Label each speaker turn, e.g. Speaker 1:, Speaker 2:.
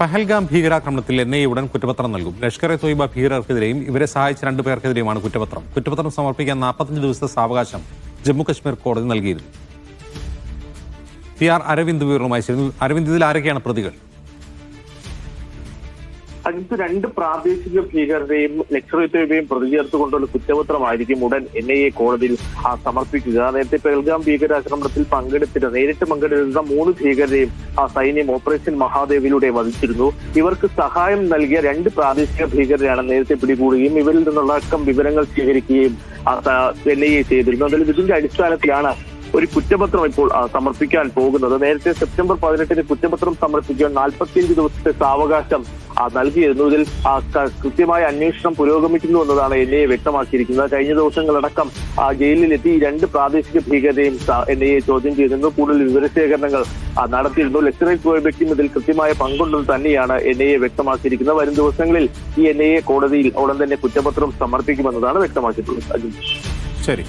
Speaker 1: പഹൽഗാം ഭീകരാക്രമണത്തിൽ N I ഉടൻ കുറ്റപത്രം നൽകും. ലഷ്കർ എ തോയ്ബ ഭീകരർക്കെതിരെയും ഇവരെ സഹായിച്ച രണ്ടു പേർക്കെതിരെയുമാണ് കുറ്റപത്രം. കുറ്റപത്രം സമർപ്പിക്കാൻ നാൽപ്പത്തഞ്ച് ദിവസത്തെ സാവകാശം ജമ്മുകശ്മീർ കോടതി നൽകിയിരുന്നു. പി ആർ അരവിന്ദ് വിവരവുമായി അരവിന്ദ് ഇതിൽ ആരൊക്കെയാണ് പ്രതികൾ?
Speaker 2: അജിത്ത് രണ്ട് പ്രാദേശിക ഭീകരരെയും ലക്ഷറിത്തെയും പ്രതി ചേർത്തുകൊണ്ടുള്ള കുറ്റപത്രമായിരിക്കും ഉടൻ എൻ ഐ എ കോടതിയിൽ സമർപ്പിക്കുക. നേരത്തെ പെൽഗാം ഭീകരാക്രമണത്തിൽ പങ്കെടുത്തിട്ട് നേരിട്ട് പങ്കെടുത്തിരുന്ന മൂന്ന് ഭീകരരെയും ആ സൈന്യം ഓപ്പറേഷൻ മഹാദേവിലൂടെ വധിച്ചിരുന്നു. ഇവർക്ക് സഹായം നൽകിയ രണ്ട് പ്രാദേശിക ഭീകരരെയാണ് നേരത്തെ പിടികൂടുകയും ഇവരിൽ നിന്നുള്ളടക്കം വിവരങ്ങൾ സ്വീകരിക്കുകയും എൻ ഐ എ ചെയ്തിരുന്നു. അതിൽ ഇതിന്റെ അടിസ്ഥാനത്തിലാണ് ഒരു കുറ്റപത്രം ഇപ്പോൾ സമർപ്പിക്കാൻ പോകുന്നത്. നേരത്തെ സെപ്റ്റംബർ പതിനെട്ടിന് കുറ്റപത്രം സമർപ്പിക്കാൻ നാൽപ്പത്തിയഞ്ച് ദിവസത്തെ സാവകാശം നൽകിയിരുന്നു. ഇതിൽ കൃത്യമായ അന്വേഷണം പുരോഗമിക്കുന്നു എന്നതാണ് എൻ ഐ എ വ്യക്തമാക്കിയിരിക്കുന്നത്. കഴിഞ്ഞ ദിവസങ്ങളടക്കം ജയിലിലെത്തി രണ്ട് പ്രാദേശിക ഭീകരതയും എൻ ഐ എ ചോദ്യം ചെയ്തിരുന്നു. കൂടുതൽ വിവരശേഖരണങ്ങൾ നടത്തിയിരുന്നു. ലക്ഷറേറ്റ് ഗോയബയ്ക്കും ഇതിൽ കൃത്യമായ പങ്കുണ്ടെന്ന് തന്നെയാണ് എൻ ഐ എ വ്യക്തമാക്കിയിരിക്കുന്നത്. വരും ദിവസങ്ങളിൽ ഈ എൻ ഐ എ കോടതിയിൽ ഉടൻ തന്നെ കുറ്റപത്രം സമർപ്പിക്കുമെന്നതാണ് വ്യക്തമാക്കിയിട്ടുള്ളത്.
Speaker 1: ശരി.